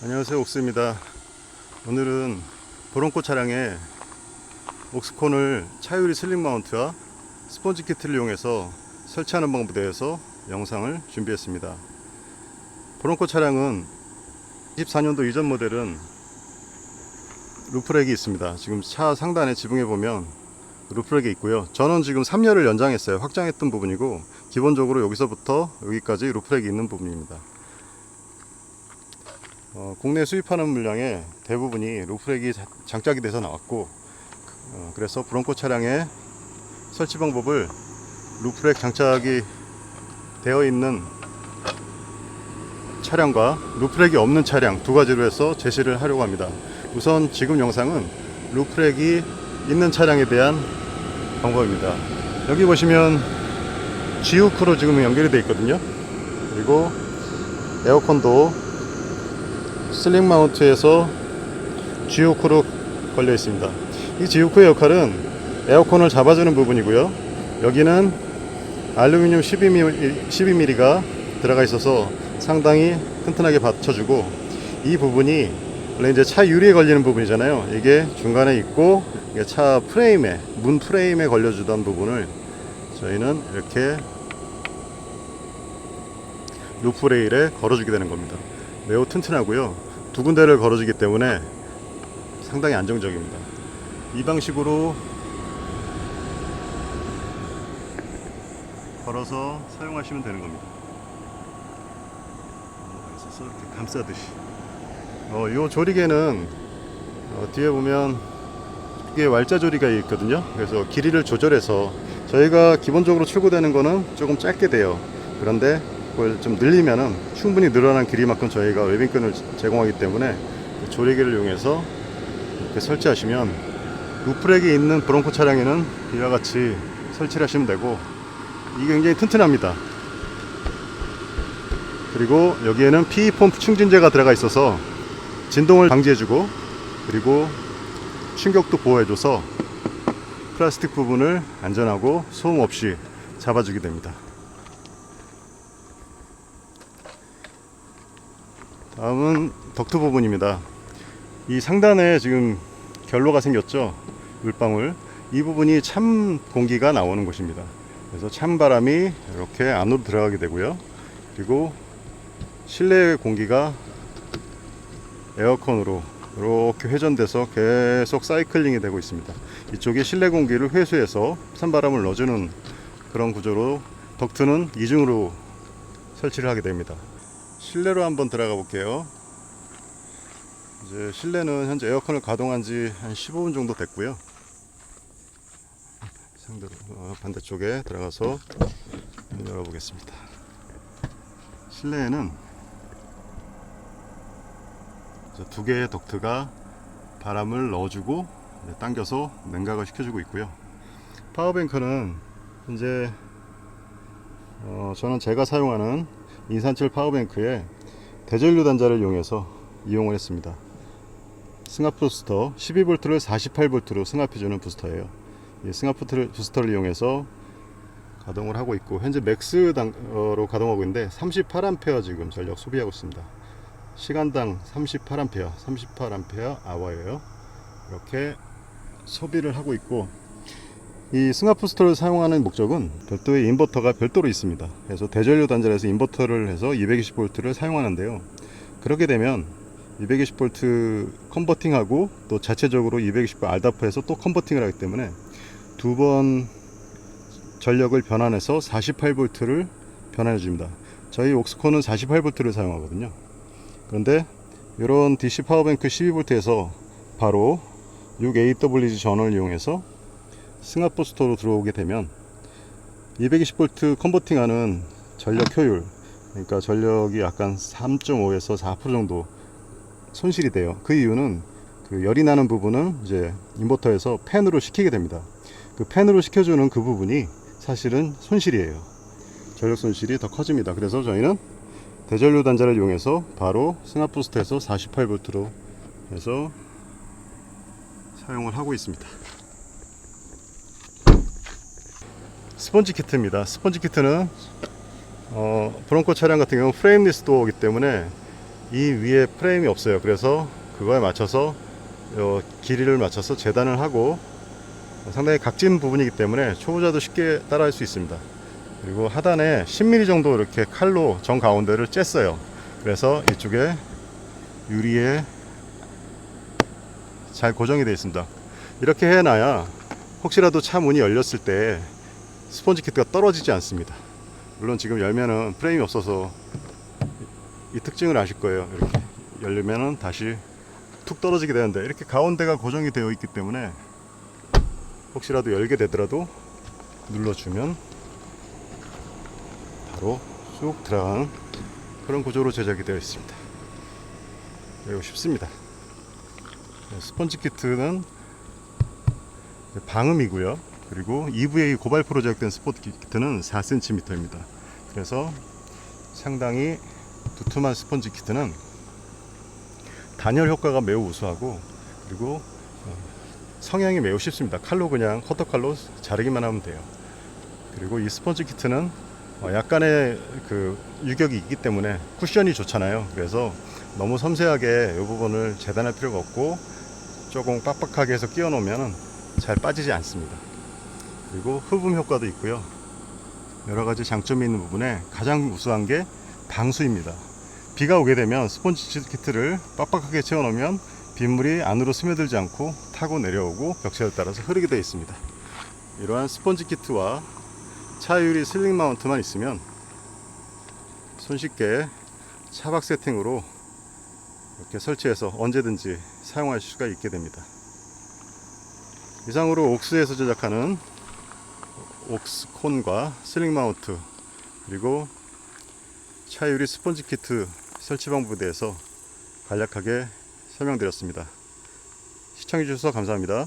안녕하세요 옥스입니다. 오늘은 브론코 차량에 옥스콘을 차유리 슬링 마운트와 스펀지 키트를 이용해서 설치하는 방법에 대해서 영상을 준비했습니다. 브론코 차량은 24년도 이전 모델은 루프렉이 있습니다. 지금 차 상단에 지붕에 보면 루프렉이 있고요. 저는 지금 3열을 연장했어요. 확장했던 부분이고 기본적으로 여기서부터 여기까지 루프렉이 있는 부분입니다 어, 국내 수입하는 물량의 대부분이 루프렉이 자- 장착이 돼서 나왔고 어, 그래서 브론코 차량의 설치 방법을 루프렉 장착이 되어 있는 차량과 루프렉이 없는 차량 두 가지로 해서 제시를 하려고 합니다. 우선 지금 영상은 루프렉이 있는 차량에 대한 방법입니다. 여기 보시면 지우크로 지금 연결이 되어 있거든요. 그리고 에어컨도 슬링 마운트에서 지오크로 걸려 있습니다. 이 지오크의 역할은 에어컨을 잡아주는 부분이고요. 여기는 알루미늄 12mm, 12mm가 들어가 있어서 상당히 튼튼하게 받쳐주고 이 부분이 원래 이제 차 유리에 걸리는 부분이잖아요. 이게 중간에 있고 차 프레임에 문 프레임에 걸려주던 부분을 저희는 이렇게 루프 레일에 걸어주게 되는 겁니다. 매우 튼튼하고요. 두 군데를 걸어주기 때문에 상당히 안정적입니다. 이 방식으로 걸어서 사용하시면 되는 겁니다. 이렇게 감싸듯이. 어, 요 조리개는 어, 뒤에 보면 이게 왈자 조리가 있거든요. 그래서 길이를 조절해서 저희가 기본적으로 출고되는 거는 조금 짧게 돼요. 그런데 그걸 좀 늘리면은 충분히 늘어난 길이만큼 저희가 웨빙끈을 제공하기 때문에 그 조리개를 이용해서 이렇게 설치하시면 루프렉이 있는 브론코 차량에는 이와 같이 설치를 하시면 되고 이게 굉장히 튼튼합니다. 그리고 여기에는 PE 펌프 충진제가 들어가 있어서 진동을 방지해주고 그리고 충격도 보호해줘서 플라스틱 부분을 안전하고 소음 없이 잡아주게 됩니다. 다음은 덕트 부분입니다. 이 상단에 지금 결로가 생겼죠. 물방울. 이 부분이 찬 공기가 나오는 곳입니다. 그래서 찬 바람이 이렇게 안으로 들어가게 되고요. 그리고 실내 공기가 에어컨으로 이렇게 회전돼서 계속 사이클링이 되고 있습니다. 이쪽에 실내 공기를 회수해서 찬바람을 넣어주는 그런 구조로 덕트는 이중으로 설치를 하게 됩니다. 실내로 한번 들어가 볼게요. 이제 실내는 현재 에어컨을 가동한 지 한 15분 정도 됐고요. 상대로 어, 반대쪽에 들어가서 문 열어보겠습니다. 실내에는 이제 두 개의 덕트가 바람을 넣어주고 이제 당겨서 냉각을 시켜주고 있고요. 파워뱅크는 현재 어, 저는 제가 사용하는 인산철 파워뱅크에 대전류 단자를 이용해서 이용을 했습니다. 승합 부스터 12V를 48V로 승합해주는 부스터예요. 이 승합 부스터를, 이용해서 가동을 하고 있고 현재 맥스로 가동하고 있는데 38A 지금 전력 소비하고 있습니다. 시간당 38A, 38A 아워예요. 이렇게 소비를 하고 있고 이 승합 부스터를 사용하는 목적은 별도의 인버터가 별도로 있습니다. 그래서 대전류 단자에서 인버터를 해서 220V를 사용하는데요. 그렇게 되면 220V 컨버팅하고 또 자체적으로 220V 알다프에서 또 컨버팅을 하기 때문에 두 번 전력을 변환해서 48V를 변환해 줍니다. 저희 옥스콘은 48V를 사용하거든요. 그런데 이런 DC 파워뱅크 12V에서 바로 6AWG 전원을 이용해서 부스터로 들어오게 되면 220V 컨버팅하는 전력 효율 그러니까 전력이 약간 3.5에서 4% 정도 손실이 돼요. 그 이유는 그 열이 나는 부분은 이제 인버터에서 팬으로 식히게 됩니다. 그 팬으로 식혀주는 그 부분이 사실은 손실이에요. 전력 손실이 더 커집니다. 그래서 저희는 대전류 단자를 이용해서 바로 부스터에서 48V로 해서 사용을 하고 있습니다. 스펀지 키트입니다. 스펀지 키트는 어, 브론코 차량 같은 경우 프레임리스 도어이기 때문에 이 위에 프레임이 없어요. 그래서 그거에 맞춰서 요 길이를 맞춰서 재단을 하고 상당히 각진 부분이기 때문에 초보자도 쉽게 따라할 수 있습니다. 그리고 하단에 10mm 정도 이렇게 칼로 정 가운데를 쬐어요. 그래서 이쪽에 유리에 잘 고정이 되어 있습니다. 이렇게 해놔야 혹시라도 차 문이 열렸을 때 스펀지 키트가 떨어지지 않습니다. 물론 지금 열면은 프레임이 없어서 이 특징을 아실 거예요. 이렇게 열리면은 다시 툭 떨어지게 되는데 이렇게 가운데가 고정이 되어 있기 때문에 혹시라도 열게 되더라도 눌러주면 바로 쑥 들어가는 그런 구조로 제작이 되어 있습니다. 매우 쉽습니다. 네, 스펀지 키트는 방음이고요. 그리고 EVA 고발 프로 제작된 스포츠 키트는 4cm입니다. 그래서 상당히 두툼한 스펀지 키트는 단열 효과가 매우 우수하고 그리고 어, 성형이 매우 쉽습니다. 칼로 그냥 커터 칼로 자르기만 하면 돼요. 그리고 이 스펀지 키트는 어, 약간의 그 유격이 있기 때문에 쿠션이 좋잖아요. 그래서 너무 섬세하게 이 부분을 재단할 필요가 없고 조금 빡빡하게 해서 끼워 놓으면 잘 빠지지 않습니다. 그리고 흡음 효과도 있고요. 여러 가지 장점이 있는 부분에 가장 우수한 게 방수입니다. 비가 오게 되면 스펀지 키트를 빡빡하게 채워 놓으면 빗물이 안으로 스며들지 않고 타고 내려오고 벽체에 따라서 흐르게 되어 있습니다. 이러한 스펀지 키트와 차유리 슬링 마운트만 있으면 손쉽게 차박 세팅으로 이렇게 설치해서 언제든지 사용할 수가 있게 됩니다. 이상으로 옥스에서 제작하는 옥스콘과 슬링 마운트 그리고 차유리 스펀지 키트 설치 방법에 대해서 간략하게 설명드렸습니다. 시청해주셔서 감사합니다.